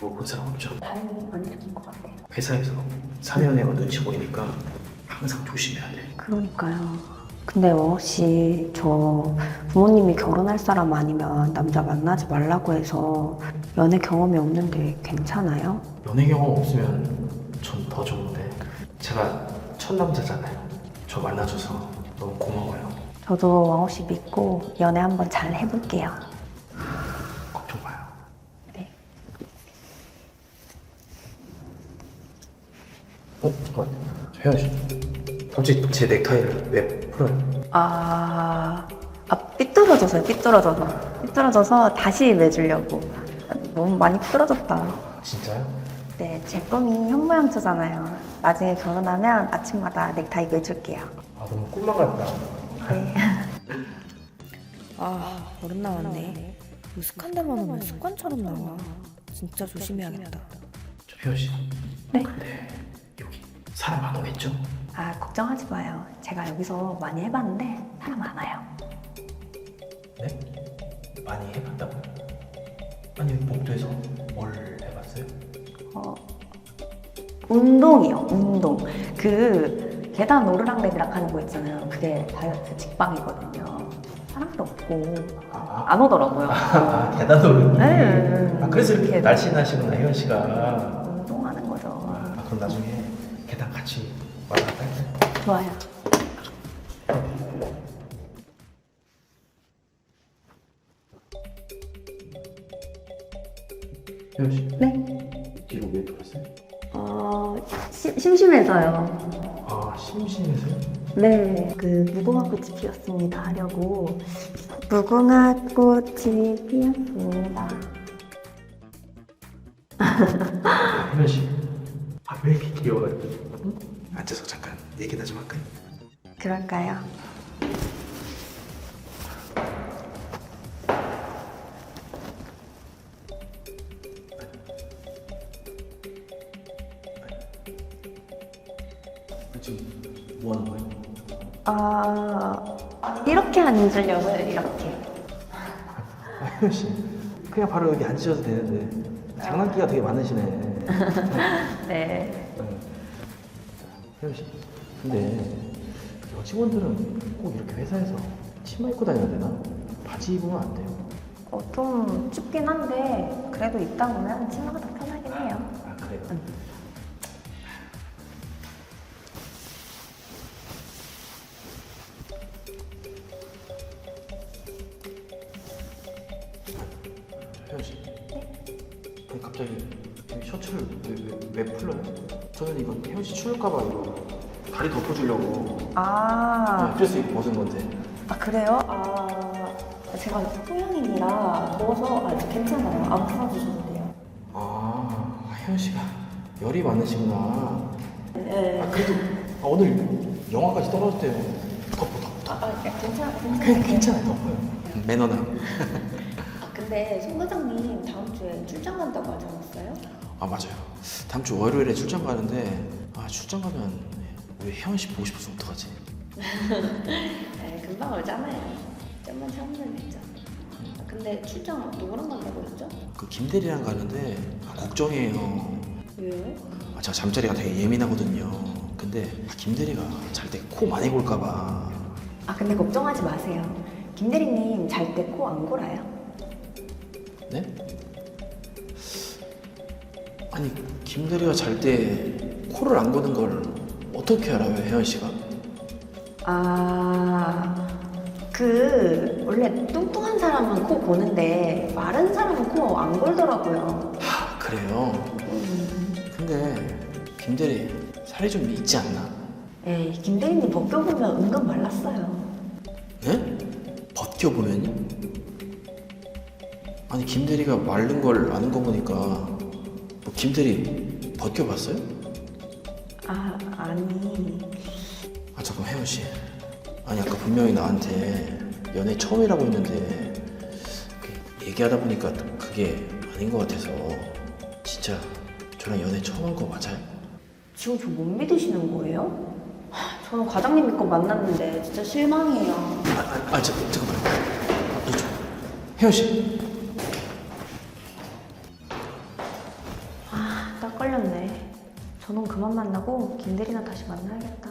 물어본 사람 없죠? 다행히 안 들킨 것 같아요. 회사에서 사내연애가 눈치 보이니까 항상 조심해야 돼. 그러니까요. 근데 혹시 저 부모님이 결혼할 사람 아니면 남자 만나지 말라고 해서 연애 경험이 없는데 괜찮아요? 연애 경험 없으면 전 더 좋은데 제가 첫 남자잖아요. 저 만나줘서 너무 고마워요. 저도 왕호 씨 믿고 연애 한번 잘 해볼게요. 걱정 마요. 네. 어? 잠깐만. 혜연 씨. 갑자기 제 넥타이를 왜 풀어요? 아, 아 삐뚤어져서요. 삐뚤어져서 삐뚤어져서 다시 매주려고. 너무 많이 삐뚤어졌다. 진짜요? 네, 제 꿈이 현모양처잖아요. 나중에 결혼하면 아침마다 넥타이 매줄게요. 아 너무 꿈만 같다. 네. 아, 어른 나왔네. 무식한 데만 오면 습관처럼 나와. 진짜 조심해야겠다. 저 혜연 씨. 네. 근데 여기 오겠죠? 아, 걱정하지 마요. 제가 여기서 많이 해봤는데 사람 안 와요. 네? 많이 해봤다고요? 아니 복도에서 뭘 해봤어요? 어, 운동이요, 운동. 그 계단 오르락내리락 하는 거 있잖아요. 그게 다이어트 직방이거든요. 사람도 없고 아, 안 오더라고요. 아 계단 오르기. 네. 아 그래서 이렇게. 날씬하시구나 혜연 씨가. 운동하는 거죠. 아 그럼 나중에 계단 같이? 좋아요. 혜연 씨 네. 뒤로 왜 돌았어요? 어, 시- 심심해서요. 아 심심해서요? 네, 그 무궁화 꽃이 피었습니다 하려고 무궁화 꽃이 피었습니다. 아, 혜연 씨. 아왜 이렇게 귀여워요? 응? 앉아서 잠깐 얘기나 좀 할까요? 그럴까요? 지금 뭐 하는 거예요? 아 이렇게 앉으려고요 이렇게. 아, 혜연 씨. 그냥 바로 여기 앉으셔도 되는데 장난기가 되게 많으시네. 네. 혜연 씨. 근데 여직원들은 꼭 이렇게 회사에서 치마 입고 다녀야 되나? 바지 입으면 안 돼요. 어, 좀 춥긴 한데 그래도 입다 보면 치마가 더 편하긴 해요. 아 그래요? 혜연 씨. 아니 갑자기 이 셔츠를 왜, 왜, 왜 풀러요? 저는 이거 혜연 씨 추울까봐 이거 다리 덮어주려고 아, 네, 그래서 이거 벗은 건데 아 그래요? 아 제가 소양인이라 더워서 아, 괜찮아요. 안 풀어주셔도 돼요. 아 혜연 씨가 열이 많으시구나 네. 아 그래도 아, 오늘 영화까지 떨어졌대요 덮어 덮어 덮어 아, 괜찮아, 그냥 괜찮아요. 괜찮아요 덮어요 매너남 아, 근데 송 과장님 다음 주에 출장 간다고 하지 않았어요? 아 맞아요 다음 주 월요일에 출장 가는데 아 출장 가면 우리 혜원 씨 보고 싶어서 어떡하지 네, 금방 오잖아요. 좀만 참으면 되죠. 아, 근데 출장 누구랑 간다고 했죠? 그 김대리랑 가는데 아, 걱정이에요 왜요? 아, 제가 잠자리가 되게 예민하거든요 근데 아, 김대리가 잘 때 코 많이 골까봐 아, 근데 걱정하지 마세요. 김 대리님 잘 때 코 안 골아요? 네? 아니 김대리가 잘 때 코를 안 고는 걸 어떻게 알아요 혜연 씨가? 아, 그 원래 뚱뚱한 사람은 코 고는데 마른 사람은 코 안 골더라고요. 하 그래요 근데 김대리 살이 좀 있지 않나? 에이, 김 대리님 벗겨보면 은근 말랐어요. 네? 벗겨보면요? 아니 김대리가 마른 걸 아는 거 보니까 뭐 김대리 벗겨봤어요? 아, 아니. 아 잠깐 혜연 씨 아니 아까 분명히 나한테 연애 처음이라고 했는데 그 얘기하다 보니까 그게 아닌 것 같아서 진짜 저랑 연애 처음 한 거 맞아요? 지금 저 못 믿으시는 거예요? 하, 저는 과장님 믿고 만났는데 진짜 실망이에요. 아, 아, 아 자, 잠깐만 이쪽 혜연 씨 저는 그만 만나고 김대리나 다시 만나야겠다.